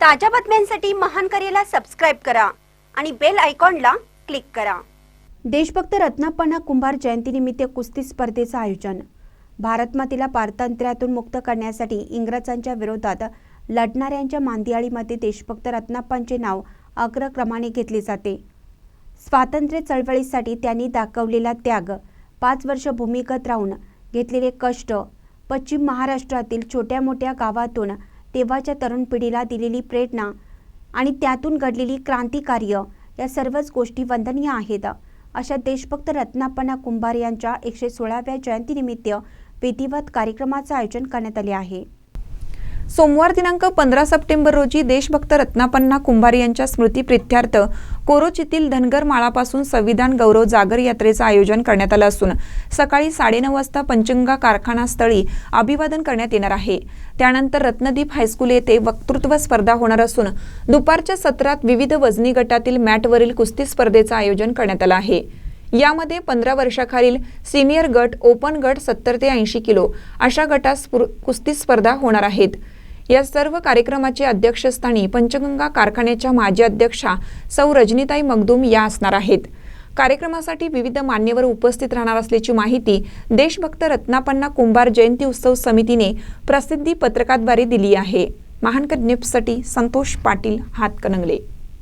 ताज्या बातम्यांसाठी महान करेला सबस्क्राईब करा आणि बेल आयकॉनला क्लिक करा. देशभक्त रत्नापणा कुंभार जयंतीनिमित्त कुस्ती स्पर्धेचं आयोजन. भारत मातेला पारतंत्र्यातून मुक्त करण्यासाठी इंग्रजांच्या विरोधात लढणाऱ्यांच्या मांदियाळीमध्ये देशभक्त रत्नाप्पांचे नाव अग्रक्रमाने घेतले जाते. स्वातंत्र्य चळवळीसाठी त्यांनी दाखवलेला त्याग पाच वर्ष भूमिगत राहून घेतलेले कष्ट पश्चिम महाराष्ट्रातील छोट्या मोठ्या गावातून तेव्हाच्या तरुण पिढीला दिलेली प्रेरणा आणि त्यातून घडलेली क्रांतिकार्य या सर्वच गोष्टी वंदनीय आहेत. अशा देशभक्त रत्नापन्ना कुंभार यांच्या एकशे सोळाव्या जयंतीनिमित्त विधिवत कार्यक्रमाचं आयोजन करण्यात आले आहे. सोमवार दिनांक पंधरा सप्टेंबर रोजी देशभक्त रत्नापन्ना कुंभार यांच्या स्मृतीप्रित्यर्थ कोरोचीतील धनगर माळापासून संविधान गौरव जागर यात्रेचं आयोजन करण्यात आलं असून सकाळी साडेनऊ वाजता पंचंगा कारखाना स्थळी अभिवादन करण्यात येणार आहे. त्यानंतर रत्नदीप हायस्कूल येथे वक्तृत्व स्पर्धा होणार असून दुपारच्या सत्रात विविध वजनी गटातील मॅटवरील कुस्ती स्पर्धेचं आयोजन करण्यात आलं आहे. यामध्ये पंधरा वर्षाखालील सिनियर गट ओपन गट सत्तर ते ऐंशी किलो अशा गटात स्फुर- कुस्ती स्पर्धा होणार आहेत. या सर्व कार्यक्रमाचे अध्यक्षस्थानी पंचगंगा कारखान्याच्या माजी अध्यक्षा सौ रजनीताई मगदूम या असणार आहेत. कार्यक्रमासाठी विविध मान्यवर उपस्थित राहणार असल्याची माहिती देशभक्त रत्नापन्ना कुंभार जयंती उत्सव समितीने प्रसिद्धी पत्रकाद्वारे दिली आहे. महानकर न्यूजसाठी संतोष पाटील हातकणंगले.